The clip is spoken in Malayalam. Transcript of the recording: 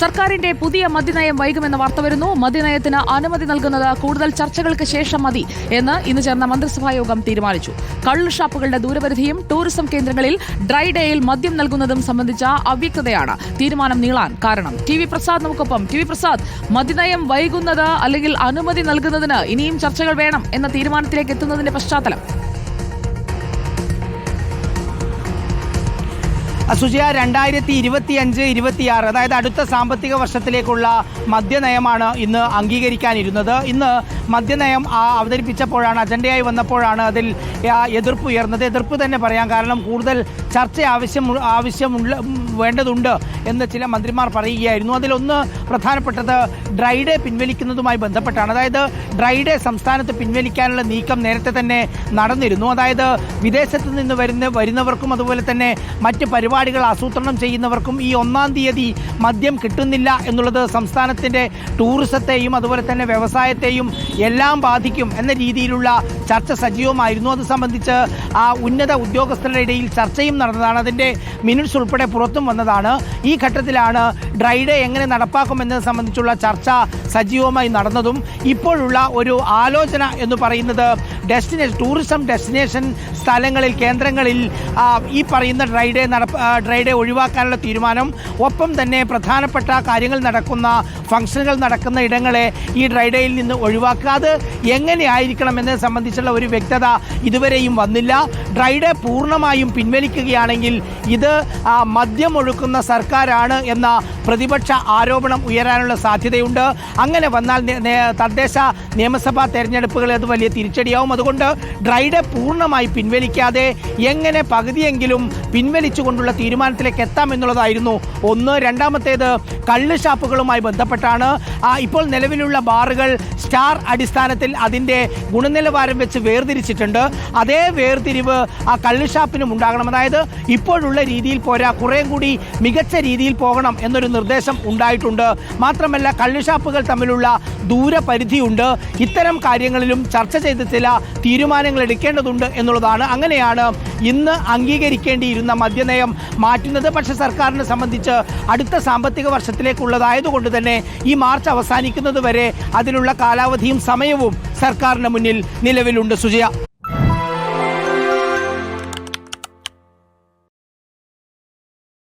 സർക്കാരിന്റെ പുതിയ മദ്യനയം വൈകുമെന്ന വാർത്ത വരുന്നു. മദ്യനയത്തിന് അനുമതി നൽകുന്നത് കൂടുതൽ ചർച്ചകൾക്ക് ശേഷം മതി എന്ന് ഇന്ന് ചേർന്ന മന്ത്രിസഭാ യോഗം തീരുമാനിച്ചു. കള്ള് ഷാപ്പുകളുടെ ദൂരപരിധിയും ടൂറിസം കേന്ദ്രങ്ങളിൽ ഡ്രൈ ഡേയിൽ മദ്യം നൽകുന്നതും സംബന്ധിച്ച അവ്യക്തതയാണ് തീരുമാനം നീളാൻ കാരണം. ടി വി പ്രസാദ് നമുക്കൊപ്പം. ടി വി പ്രസാദ് മദ്യനയം വൈകുന്നത് അല്ലെങ്കിൽ അനുമതി നൽകുന്നതിന് ഇനിയും ചർച്ചകൾ വേണം എന്ന തീരുമാനത്തിലേക്ക് എത്തുന്നതിന്റെ പശ്ചാത്തലം. സുജയ രണ്ടായിരത്തി ഇരുപത്തി അഞ്ച് ഇരുപത്തിയാറ് അതായത് അടുത്ത സാമ്പത്തിക വർഷത്തിലേക്കുള്ള മദ്യനയമാണ് ഇന്ന് അംഗീകരിക്കാനിരുന്നത്. ഇന്ന് മദ്യനയം അവതരിപ്പിച്ചപ്പോഴാണ് അജണ്ടയായി വന്നപ്പോഴാണ് അതിൽ എതിർപ്പ് ഉയർന്നത്. എതിർപ്പ് തന്നെ പറയാം കാരണം കൂടുതൽ ചർച്ച ആവശ്യം ആവശ്യമുള്ള വേണ്ടതുണ്ട് എന്ന് ചില മന്ത്രിമാർ പറയുകയായിരുന്നു. അതിലൊന്ന് പ്രധാനപ്പെട്ടത് ഡ്രൈഡേ പിൻവലിക്കുന്നതുമായി ബന്ധപ്പെട്ടാണ്. അതായത് ഡ്രൈഡേ സംസ്ഥാനത്ത് പിൻവലിക്കാനുള്ള നീക്കം നേരത്തെ തന്നെ നടന്നിരുന്നു. അതായത് വിദേശത്ത് നിന്ന് വരുന്ന വരുന്നവർക്കും അതുപോലെ തന്നെ മറ്റ് പരിപാടികൾ ആസൂത്രണം ചെയ്യുന്നവർക്കും ഈ ഒന്നാം തീയതി മദ്യം കിട്ടുന്നില്ല എന്നുള്ളത് സംസ്ഥാനത്തിന്റെ ടൂറിസത്തെയും അതുപോലെ തന്നെ വ്യവസായത്തെയും എല്ലാം ബാധിക്കും എന്ന രീതിയിലുള്ള ചർച്ച സജീവമായിരുന്നു. അത് സംബന്ധിച്ച് ആ ഉന്നത ഉദ്യോഗസ്ഥരുടെ ഇടയിൽ ചർച്ചയും നടന്നതാണ്. അതിന്റെ മിനിറ്റ്സ് ഉൾപ്പെടെ പുറത്തും വന്നതാണ്. ഈ ഘട്ടത്തിലാണ് ഡ്രൈ ഡേ എങ്ങനെ നടപ്പാക്കുമെന്നത് സംബന്ധിച്ചുള്ള ചർച്ച സജീവമായി നടന്നതും ഇപ്പോഴുള്ള ഒരു ആലോചന എന്ന് പറയുന്നത് ഡെസ്റ്റിനേഷൻ ടൂറിസം ഡെസ്റ്റിനേഷൻ സ്ഥലങ്ങളിൽ കേന്ദ്രങ്ങളിൽ ഈ പറയുന്ന ഡ്രൈ ഡേ നടപ്പ് ഡ്രൈ ഡേ ഒഴിവാക്കാനുള്ള തീരുമാനം ഒപ്പം തന്നെ പ്രധാനപ്പെട്ട കാര്യങ്ങൾ നടക്കുന്ന ഫംഗ്ഷനുകൾ നടക്കുന്ന ഇടങ്ങളെ ഈ ഡ്രൈ ഡേയിൽ നിന്ന് ഒഴിവാക്കാതെ എങ്ങനെയായിരിക്കണം എന്നത് സംബന്ധിച്ചുള്ള ഒരു വ്യക്തത ഇതുവരെയും വന്നില്ല. ഡ്രൈ ഡേ പൂർണമായും പിൻവലിക്കുകയാണെങ്കിൽ ഇത് മദ്യമൊഴുക്കുന്ന സർക്കാരാണ് എന്ന പ്രതിപക്ഷ ആരോപണം ഉയരാനുള്ള സാധ്യതയുണ്ട്. അങ്ങനെ വന്നാൽ തദ്ദേശ നിയമസഭാ തെരഞ്ഞെടുപ്പുകൾ അത് വലിയ തിരിച്ചടിയാവും. അതുകൊണ്ട് ഡ്രൈഡെ പൂർണമായി പിൻവലിക്കാതെ എങ്ങനെ പകുതിയെങ്കിലും പിൻവലിച്ചുകൊണ്ടുള്ള തീരുമാനത്തിലേക്ക് എത്താം എന്നുള്ളതായിരുന്നു ഒന്ന്. രണ്ടാമത്തേത് കള്ള് ഷാപ്പുകളുമായി ബന്ധപ്പെട്ടാണ്. ഇപ്പോൾ നിലവിലുള്ള ബാറുകൾ സ്റ്റാർ അടിസ്ഥാനത്തിൽ അതിന്റെ ഗുണനിലവാരം വെച്ച് വേർതിരിച്ചിട്ടുണ്ട്. അതേ വേർതിരിവ് ആ കള്ള് ഷാപ്പിനും ഉണ്ടാകണം. അതായത് ഇപ്പോഴുള്ള രീതിയിൽ പോരാ കുറേം കൂടി മികച്ച രീതിയിൽ പോകണം എന്നൊരു നിർദ്ദേശം ഉണ്ടായിട്ടുണ്ട്. മാത്രമല്ല കള്ളുഷാപ്പുകൾ തമ്മിലുള്ള ദൂരപരിധിയുണ്ട്. ഇത്തരം കാര്യങ്ങളിലും ചർച്ച ചെയ്ത് ചില തീരുമാനങ്ങൾ എടുക്കേണ്ടതുണ്ട് എന്നുള്ളതാണ്. അങ്ങനെയാണ് ഇന്ന് അംഗീകരിക്കേണ്ടിയിരുന്ന മദ്യനയം മാറ്റുന്നത്. പക്ഷേ സർക്കാരിനെ സംബന്ധിച്ച് അടുത്ത സാമ്പത്തിക വർഷത്തിലേക്കുള്ളതായതുകൊണ്ട് തന്നെ ഈ മാർച്ച് അവസാനിക്കുന്നത് വരെ അതിനുള്ള കാലാവധിയും സമയവും സർക്കാരിന് മുന്നിൽ നിലവിലുണ്ട്. സുജയ.